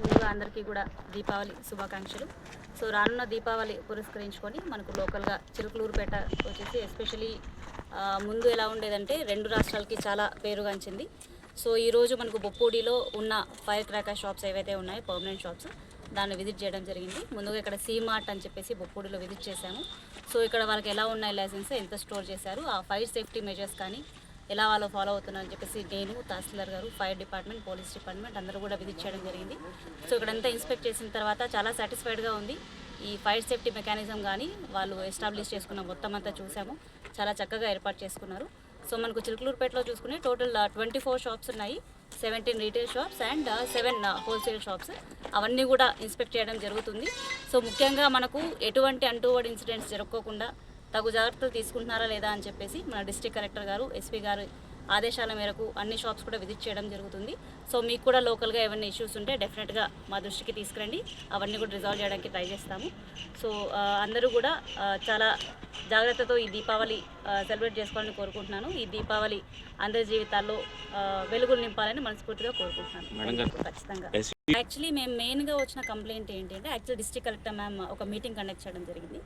ముందుగా అందరికీ కూడా దీపావళి శుభాకాంక్షలు. సో రానున్న దీపావళి పురస్కరించుకొని మనకు లోకల్గా చిలుకలూరుపేట వచ్చేసి ఎస్పెషలీ ముందు ఎలా ఉండేదంటే రెండు రాష్ట్రాలకి చాలా పేరుగాంచింది. సో ఈరోజు మనకు బొప్పూడిలో ఉన్న ఫైర్ క్రాకర్ షాప్స్ ఏవైతే ఉన్నాయో పర్మనెంట్ షాప్స్ దాన్ని విజిట్ చేయడం జరిగింది. ముందుగా ఇక్కడ సీమార్ట్ అని చెప్పేసి బొప్పూడిలో విజిట్ చేశాము. సో ఇక్కడ వాళ్ళకి ఎలా ఉన్నాయి లైసెన్స్ ఎంత స్టోర్ చేశారు ఆ ఫైర్ సేఫ్టీ మెజర్స్ కానీ ఎలా వాళ్ళు ఫాలో అవుతున్నారని చెప్పేసి నేను తహసీల్దార్ గారు ఫైర్ డిపార్ట్మెంట్ పోలీస్ డిపార్ట్మెంట్ అందరూ కూడా విజిట్ చేయడం జరిగింది. సో ఇక్కడంతా ఇన్స్పెక్ట్ చేసిన తర్వాత చాలా సాటిస్ఫైడ్గా ఉంది. ఈ ఫైర్ సేఫ్టీ మెకానిజం కానీ వాళ్ళు ఎస్టాబ్లిష్ చేసుకున్న మొత్తం అంతా చూసాము. చాలా చక్కగా ఏర్పాటు చేసుకున్నారు. సో మనకు చిలుకలూరుపేటలో చూసుకుని టోటల్ ట్వంటీ ఫోర్ షాప్స్ ఉన్నాయి. Seventeen retail shops and seven wholesale shops అవన్నీ కూడా ఇన్స్పెక్ట్ చేయడం జరుగుతుంది. సో ముఖ్యంగా మనకు ఎటువంటి అంటువర్డ్ ఇన్సిడెంట్స్ జరగకుండా తగు జాగ్రత్తలు తీసుకుంటున్నారా లేదా అని చెప్పేసి మన డిస్ట్రిక్ట్ కలెక్టర్ గారు ఎస్పీ గారు ఆదేశాల మేరకు అన్ని షాప్స్ కూడా విజిట్ చేయడం జరుగుతుంది. సో మీకు కూడా లోకల్గా ఏమైనా ఇష్యూస్ ఉంటే డెఫినెట్గా మా దృష్టికి తీసుకురండి. అవన్నీ కూడా రిజాల్వ్ చేయడానికి ట్రై చేస్తాము. సో అందరూ కూడా చాలా జాగ్రత్తతో ఈ దీపావళి సెలబ్రేట్ చేసుకోవాలని కోరుకుంటున్నాను. ఈ దీపావళి అందరి జీవితాల్లో వెలుగులు నింపాలని మనస్ఫూర్తిగా కోరుకుంటున్నాను. ఖచ్చితంగా. యాక్చువల్లీ మేము మెయిన్గా వచ్చిన కంప్లైంట్ ఏంటి అంటే యాక్చువల్ డిస్ట్రిక్ట్ కలెక్టర్ మ్యామ్ ఒక మీటింగ్ కండక్ట్ చేయడం జరిగింది.